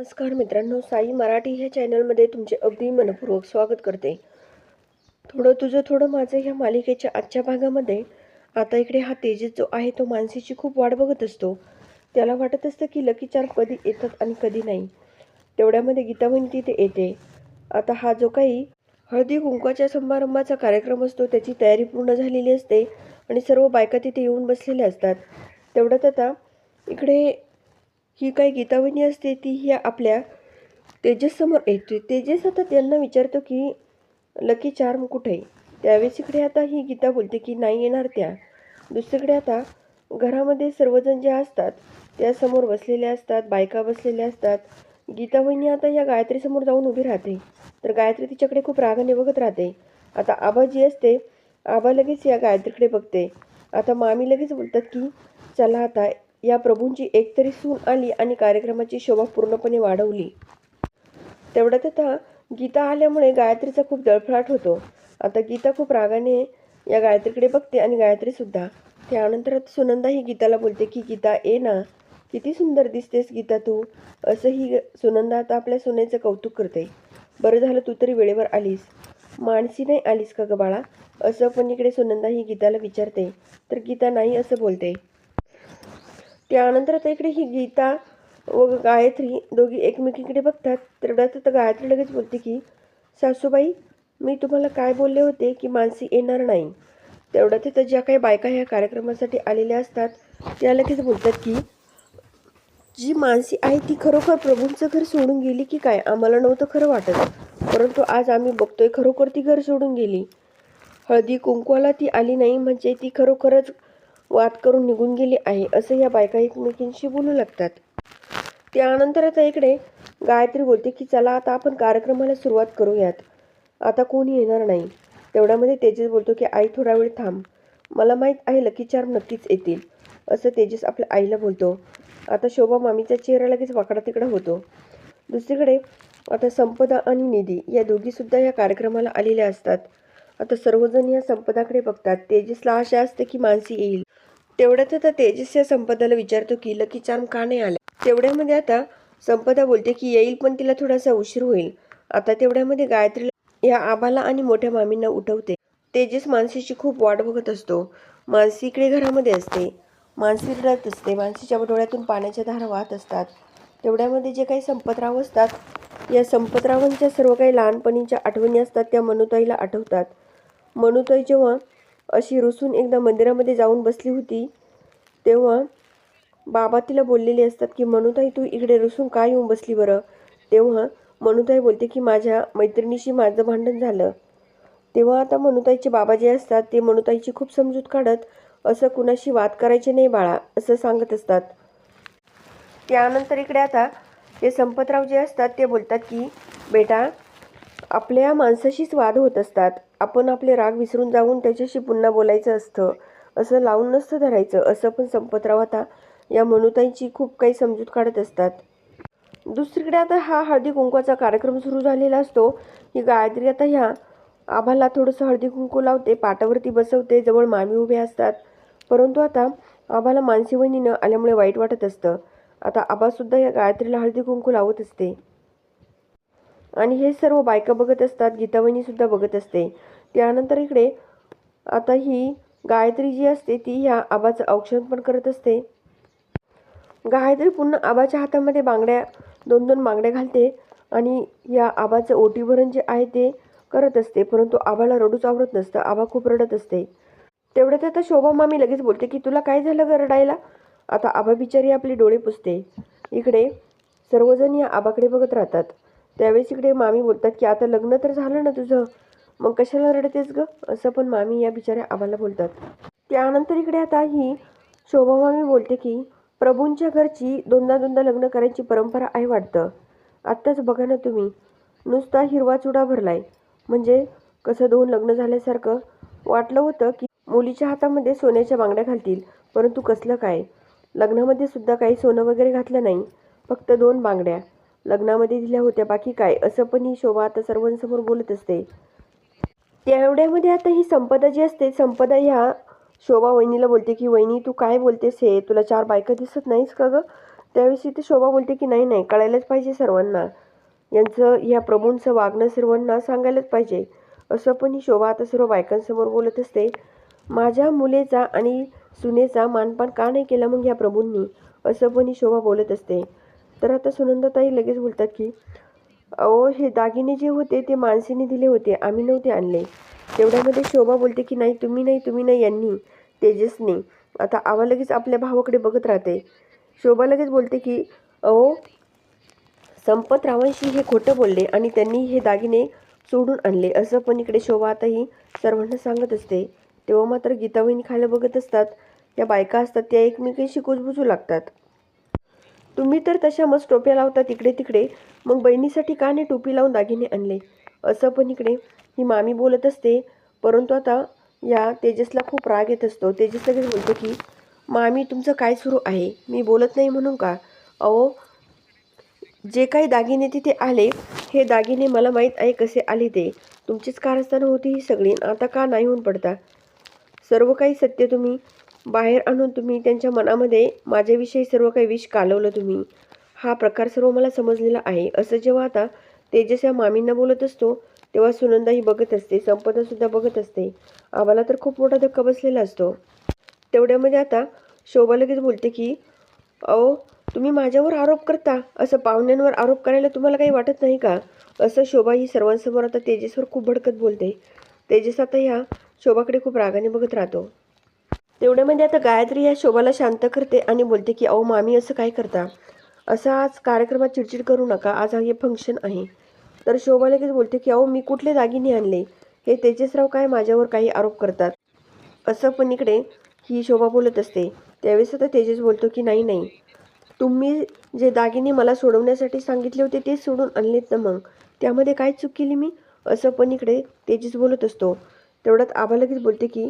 नमस्कार मित्रांनो साई मराठी ह्या चॅनलमध्ये तुमचे अगदी मनपूर्वक स्वागत करते. थोडं तुझं थोडं माझं ह्या मालिकेच्या आजच्या भागामध्ये आता इकडे हा तेजस जो आहे तो मानसीची खूप वाट बघत असतो. त्याला वाटत असतं की लकी चार कधी येतात आणि कधी नाही. तेवढ्यामध्ये गीतावहिनी तिथे येते. आता हा जो काही हळदी कुंकवाच्या समारंभाचा कार्यक्रम असतो त्याची तयारी पूर्ण झालेली असते आणि सर्व बायका तिथे येऊन बसलेल्या असतात. तेवढ्यात आता इकडे ही काय गीतावहिनी असते ती ही आपल्या तेजससमोर येते. तेजस आता त्यांना विचारतो की लकी चार्म कुठे त्यावेळेस इकडे आता ही गीता बोलते की नाही येणार त्या. दुसरीकडे आता घरामध्ये सर्वजण ज्या असतात त्या समोर बसलेल्या असतात बायका बसलेल्या असतात. गीता वहिनी आता या गायत्रीसमोर जाऊन उभी राहते. तर गायत्री तिच्याकडे खूप रागाने बघत राहते. आता आबा जी असते आबा लगेच या गायत्रीकडे बघते. आता मामी लगेच बोलतात की चला आता या प्रभूंची एकतरी सून आली आणि कार्यक्रमाची शोभा पूर्णपणे वाढवली. तेवढ्यात आता गीता आल्यामुळे गायत्रीचा खूप दळफळाट होतो. आता गीता खूप रागाने या गायत्रीकडे बघते आणि गायत्रीसुद्धा त्यानंतर सुनंदा ही गीताला बोलते की गीता ये ना. किती सुंदर दिसतेस गीता तू. असं ही सुनंदा आता आपल्या सुनेचं कौतुक करते. बरं झालं तू तरी वेळेवर आलीस. मानसी नाही आलीस का ग बाळा? असं पण इकडे सुनंदा ही गीताला विचारते. तर गीता नाही असं बोलते. त्यानंतर आता इकडे ही गीता व गायत्री दोघी एकमेकीकडे बघतात. तेवढ्यात आता गायत्री लगेच बोलते की सासूबाई मी तुम्हाला काय बोलले होते की मानसी येणार नाही. तेवढ्यात आता ज्या काही बायका ह्या कार्यक्रमासाठी आलेल्या असतात त्या लगेच बोलतात की जी मानसी आहे ती खरोखर प्रभूंचं घर सोडून गेली की काय? आम्हाला नव्हतं खरं वाटत. परंतु आज आम्ही बघतोय खरोखर ती घर सोडून गेली. हळदी कुंकवाला ती आली नाही म्हणजे ती खरोखरच वाद करून निघून गेली आहे असं या बायका एकमेकींशी बोलू लागतात. त्यानंतर आता इकडे गायत्री बोलते की चला आता आपण कार्यक्रमाला सुरुवात करूयात. आता कोणी येणार नाही. तेवढ्यामध्ये तेजस बोलतो की आई थोडा वेळ थांब. मला माहीत आहे लकी चार्म नक्कीच येतील. असं तेजस आपल्या आईला बोलतो. आता शोभा मामीचा चेहरा लगेच वाकडा तिकडा होतो. दुसरीकडे आता संपदा आणि निधी या दोघीसुद्धा या कार्यक्रमाला आलेल्या असतात. आता सर्वजण या संपदाकडे बघतात. तेजसला आशा असते की मानसी येईल. तेवढ्यात आता तेजस या संपदाला विचारतो की लकी चार्म का नाही आला तेवढ्यामध्ये आता संपदा बोलते की येईल पण तिला थोडासा उशीर होईल. आता तेवढ्यामध्ये गायत्री या आबाला आणि मोठ्या मामींना उठवते. तेजस मानसीची खूप वाट बघत असतो. मानसी इकडे घरामध्ये असते. मानसी रडत असते. मानसीच्या डोळ्यातून पाण्याच्या धारा वाहत असतात. तेवढ्यामध्ये जे काही संपतराव असतात या संपतरावांच्या सर्व काही लहानपणीच्या आठवणी असतात त्या मनुताईला आठवतात. मनुताई जेव्हा अशी रुसून एकदा मंदिरामध्ये जाऊन बसली होती तेव्हा बाबा तिला बोललेले असतात की मनुताई तू इकडे रुसून का येऊन बसली बरं? तेव्हा मनुताई बोलते की माझ्या मैत्रिणीशी माझं भांडण झालं. तेव्हा आता मनुताईचे बाबा जे असतात ते मनुताईची खूप समजूत काढत असं कुणाशी वाद करायचे नाही बाळा असं सांगत असतात. त्यानंतर इकडे आता ते संपतराव जे असतात ते बोलतात की बेटा आपल्या माणसाशीच वाद होत असतात. आपण आपले राग विसरून जाऊन त्याच्याशी पुन्हा बोलायचं असतं. असं लावून नसतं धरायचं. असं पण संपतराव आता. या मनुताईंची खूप काही समजूत काढत असतात. दुसरीकडे आता हा हळदी कुंकवाचा कार्यक्रम सुरू झालेला असतो. की गायत्री आता ह्या आभाला थोडंसं हळदी कुंकू लावते पाटावरती बसवते जवळ मामी उभे असतात. परंतु आता आबाला मानसी वहिनी न आल्यामुळे वाईट वाटत असतं. आता आबासुद्धा या गायत्रीला हळदी कुंकू लावत असते. आणि हे सर्व बायका बघत असतात गीतावहिनीसुद्धा बघत असते. त्यानंतर इकडे आता ही गायत्री जी असते ती ह्या आबाचं औक्षण पण करत असते. गायत्री पुन्हा आबाच्या हातामध्ये बांगड्या दोन दोन बांगड्या घालते आणि या आबाचं ओटीभरण जे आहे ते करत असते परंतु आबाला रडूच आवडत नसतं आबा खूप रडत असते. तेवढ्यात आता शोभा मामी लगेच बोलते की तुला काय झालं ग रडायला? आता आबा बिचारी आपले डोळे पुसते. इकडे सर्वजण या आबाकडे बघत राहतात. त्यावेळेस इकडे मामी बोलतात की आता लग्न तर झालं ना तुझं. मग कशाला रडतेस ग? असं पण मामी या बिचाऱ्या आम्हाला बोलतात. त्यानंतर इकडे आता ही शोभा मामी बोलते की प्रभूंच्या घरची दोनदा दोनदा लग्न करायची परंपरा आहे वाटतं. आत्ताच बघा ना तुम्ही. नुसता हिरवा चुडा भरलाय. म्हणजे कसं दोन लग्न झाल्यासारखं वाटलं होतं की मुलीच्या हातामध्ये सोन्याच्या बांगड्या घालतील. परंतु कसलं काय? लग्नामध्ये सुद्धा काही सोनं वगैरे घातलं नाही. फक्त दोन बांगड्या. लग्नामध्ये दिल्या होत्या. बाकी काय? असं पण ही शोभा आता सर्वांसमोर बोलत असते. तेवढ्यामध्ये आता ही संपदा जी असते संपदा ह्या शोभा वहिनीला बोलते की वहिनी तू काय बोलतेस हे? तुला चार बायका दिसत नाहीस का गं? त्यावेळेस इथे शोभा बोलते की नाही नाही कळायलाच पाहिजे सर्वांना. यांचं ह्या प्रभूंचं वागणं सर्वांना सांगायलाच पाहिजे. असं पण ही शोभा आता सर्व बायकांसमोर बोलत असते. माझ्या मुलेचा आणि सुनेचा मानपान का नाही केला मग या प्रभूंनी? असं पण ही शोभा बोलत असते. तर आता सुनंदाताई लगेच बोलतात की अहो हे दागिने जे होते ते माणसीने दिले होते. आम्ही नव्हते आणले. तेवढ्यामध्ये शोभा बोलते की नाही तुम्ही नाही तुम्ही नाही यांनी. तेजसने. आता आवा लगेच आपल्या भावाकडे बघत राहते. शोभा लगेच बोलते की अहो संपतरावांशी हे खोटं बोलले आणि त्यांनी हे दागिने सोडून आणले. असं पण इकडे शोभा आताही सर्वांना सांगत असते. तेव्हा मात्र गीतावहिनी खायला बघत असतात. या बायका असतात त्या एकमेकीशी कुजबुजू लागतात. तुम्ही तर तशा मस्त टोप्या लावता तिकडे तिकडे. मग बहिणीसाठी का नाही टोपी लावून दागिने आणले? असं पण इकडे. ही मामी बोलत असते. परंतु आता या तेजसला खूप राग येत असतो. तेजस लगेच बोलतो की मामी तुमचं काय सुरू आहे? मी बोलत नाही म्हणून का? अहो जे काही दागिने तिथे आले हे दागिने मला माहीत आहे कसे आले ते. तुमचीच कारस्थानं होती ही सगळी. आता का नाही होऊन पडता? सर्व काही सत्य तुम्ही. बाहेर आणून तुम्ही त्यांच्या मनामध्ये माझ्याविषयी सर्व काही विष कालवलं तुम्ही. हा प्रकार सर्व मला समजलेला आहे. असं जेव्हा आता तेजस या मामींना बोलत असतो तेव्हा सुनंदाही बघत असते संपदासुद्धा बघत असते. आम्हाला तर खूप मोठा धक्का बसलेला असतो. तेवढ्यामध्ये आता शोभा लगेच बोलते की अहो तुम्ही माझ्यावर आरोप करता? असं पाहुण्यांवर आरोप करायला तुम्हाला काही वाटत नाही का? असं शोभा ही सर्वांसमोर आता तेजसवर खूप भडकत बोलते. तेजस आता ह्या शोभाकडे खूप रागाने बघत राहतो. तेवढ्यामध्ये म्हणजे आता गायत्री या शोभाला शांत करते आणि बोलते की अहो मामी असं काय करता? असं आज कार्यक्रमात चिडचिड करू नका. आज हे फंक्शन आहे. तर शोभा लगेच बोलते की अहो मी कुठले दागिने आणले? हे तेजसराव काय माझ्यावर काही आरोप करतात? असं पण इकडे ही शोभा बोलत असते. त्यावेळेस आता तेजस बोलतो की नाही नाही. तुम्ही जे दागिने मला सोडवण्यासाठी सांगितले होते ते सोडून आणलेत ना मग? त्यामध्ये काय चूक केली मी? असं पण इकडे तेजस बोलत असतो. तेवढ्यात आबा लगेच बोलते की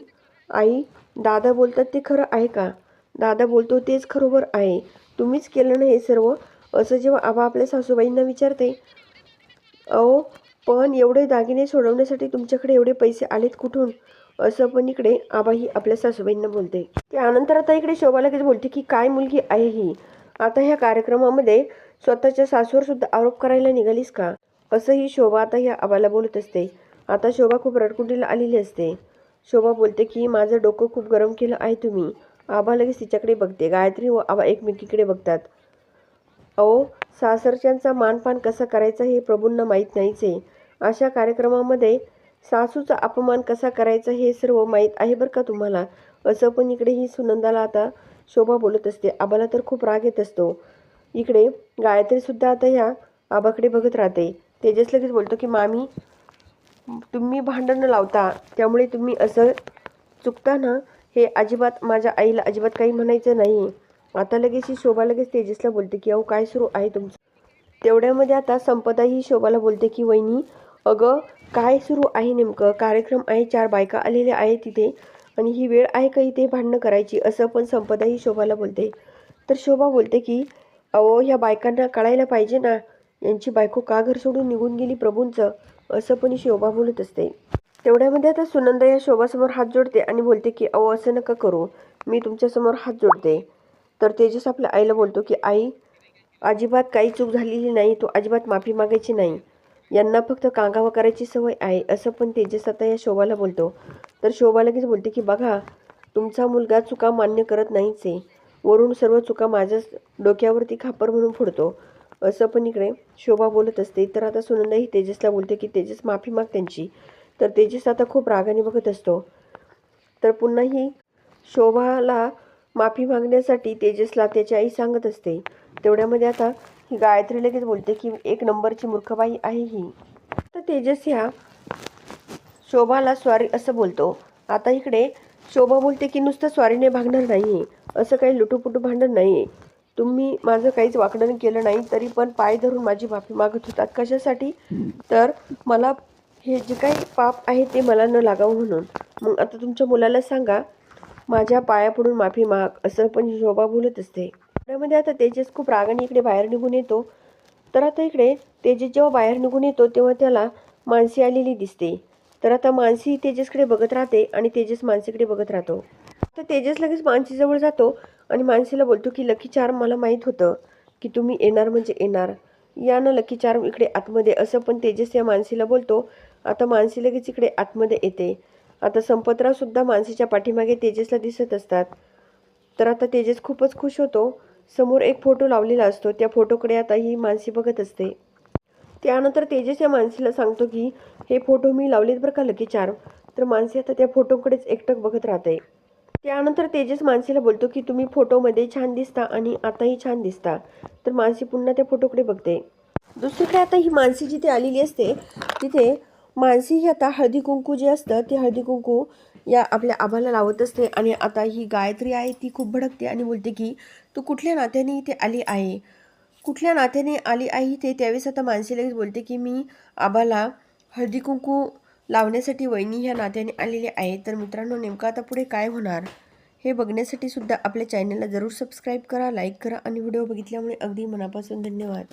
आई दादा बोलतात ते खरं आहे का? दादा बोलतो तेच खरोबर आहे. तुम्हीच केलं ना हे सर्व? असं जेव्हा आबा आपल्या सासूबाईंना विचारते अहो पण एवढे दागिने सोडवण्यासाठी तुमच्याकडे एवढे पैसे आलेत कुठून? असं पण इकडे आबाही आपल्या सासूबाईंना बोलते. त्यानंतर आता इकडे शोभा लगेच बोलते की काय मुलगी आहे ही? आता ह्या कार्यक्रमामध्ये स्वतःच्या सासूवर सुद्धा आरोप करायला निघालीस का? असं ही शोभा आता ह्या आबाला बोलत असते. आता शोभा खूप रडकुंडीला आलेली असते. शोभा बोलते की माझं डोकं खूप गरम केलं आहे तुम्ही. आबा लगेच तिच्याकडे बघते. गायत्री व आबा एकमेकीकडे बघतात. अहो सासरच्यांचा मानपान कसा करायचा हे प्रभूंना माहीत नाहीच आहे. अशा कार्यक्रमामध्ये सासूचा अपमान कसा करायचा हे सर्व माहीत आहे बरं का तुम्हाला? असं पण इकडे ही सुनंदाला आता शोभा बोलत असते. आबाला तर खूप राग येत असतो. इकडे गायत्रीसुद्धा आता ह्या आबाकडे बघत राहते. तेजस लगेच बोलतो की मामी तुम्ही भांडण लावता त्यामुळे तुम्ही असं चुकता ना? हे अजिबात माझ्या आईला अजिबात काही म्हणायचं नाही. आता लगेच ही शोभा लगेच तेजसला बोलते की अहो काय सुरू आहे तुमचं? तेवढ्यामध्ये आता संपदा ही शोभाला बोलते की वहिनी अगं काय सुरू आहे नेमकं? कार्यक्रम आहे चार बायका आलेल्या आहेत तिथे आणि ही वेळ आहे का इथे भांडणं करायची? असं पण संपदा ही शोभाला बोलते. तर शोभा बोलते की अहो ह्या बायकांना कळायला पाहिजे ना? यांची बायको का घर सोडून निघून गेली प्रभूंचं? असं पण शोभा बोलत असते. तेवढ्यामध्ये आता सुनंदा या शोभासमोर हात जोडते आणि बोलते की अहो असं नका करू. मी तुमच्यासमोर हात जोडते. तर तेजस आपल्या आईला बोलतो की आई अजिबात काही चूक झालेली नाही. तो अजिबात माफी मागायची नाही. यांना फक्त कांगावा करायची सवय आहे. असं पण तेजस आता या शोभाला बोलतो. तर शोभा लगेच बोलते की बघा तुमचा मुलगा चुका मान्य करत नाहीच आहे. वरून सर्व चुका माझ्याच डोक्यावरती खापर म्हणून फोडतो. असं पण इकडे शोभा बोलत असते. तर आता सुनंदाही तेजसला बोलते की तेजस माफी माग त्यांची. तर तेजस आता खूप रागाने बघत असतो. तर पुन्हा ही शोभाला माफी मागण्यासाठी तेजसला त्याची आई सांगत असते. तेवढ्यामध्ये आता ही गायत्री लगेच बोलते की एक नंबरची मूर्खबाई आहे ही. तर तेजस ह्या शोभाला स्वारी असं बोलतो. आता इकडे शोभा बोलते की नुसतं स्वारीने भागणार नाही. आहे असं काही लुटूपुटू भांडण नाही आहे तुम्ही माझं काहीच वाकडं केलं नाही तरी पण पाय धरून माझी माफी मागत होतात. कशासाठी? तर मला हे जे काही पाप आहे ते मला न लागावं म्हणून. मग आता तुमच्या मुलाला सांगा माझ्या पाया पडून माफी माग असं पण शोभा बोलत असते. त्यामध्ये आता तेजस खूप रागाने इकडे बाहेर निघून येतो. तर आता इकडे तेजस जेव्हा बाहेर निघून येतो तेव्हा त्याला मानसी आलेली दिसते. तर आता मानसी तेजसकडे बघत राहते आणि तेजस मानसीकडे बघत राहतो. तर तेजस लगेच मानसीजवळ जातो. आणि मानसीला बोलतो की लकी चार मला माहीत होतं की तुम्ही येणार म्हणजे येणार. या ना लकी चार इकडे आतमध्ये. असं पण तेजस या मानसीला बोलतो. आता मानसी लगेच इकडे आतमध्ये येते. आता संपतरावसुद्धा मानसीच्या पाठीमागे तेजसला दिसत असतात. तर आता तेजस खूपच खुश होतो. समोर एक फोटो लावलेला असतो. त्या फोटोकडे आता ही मानसी बघत असते. त्यानंतर तेजस या मानसीला सांगतो की हे फोटो मी लावलेत बरं का लकी चार? तर मानसी आता त्या फोटोकडेच एकटक बघत राहते. त्यानंतर तेजस मानसीला बोलतो की तुम्ही फोटोमध्ये छान दिसता आणि आताही छान दिसता. तर मानसी पुन्हा त्या फोटोकडे बघते. दुसरीकडे आता ही मानसी जिथे आलेली असते तिथे मानसी ही आता हळदी कुंकू जे असतं ते हळदी कुंकू या आपल्या आभाला लावत असते आणि आता ही गायत्री आहे ती खूप भडकते आणि बोलते की तू कुठल्या नात्याने इथे आली आहे? कुठल्या नात्याने आली आहे ते त्यावेळेस आता मानसी लगेच बोलते की मी आबाला हळदी कुंकू लावण्यासाठी वहिनी ह्या नात्याने आलेली आहे तर मित्रांनो नेमकं आता पुढे काय होणार? हे बघण्यासाठी सुद्धा आपल्या चॅनलला जरूर सबस्क्राईब करा लाईक करा आणि व्हिडिओ बघितल्यामुळे अगदी मनापासून धन्यवाद.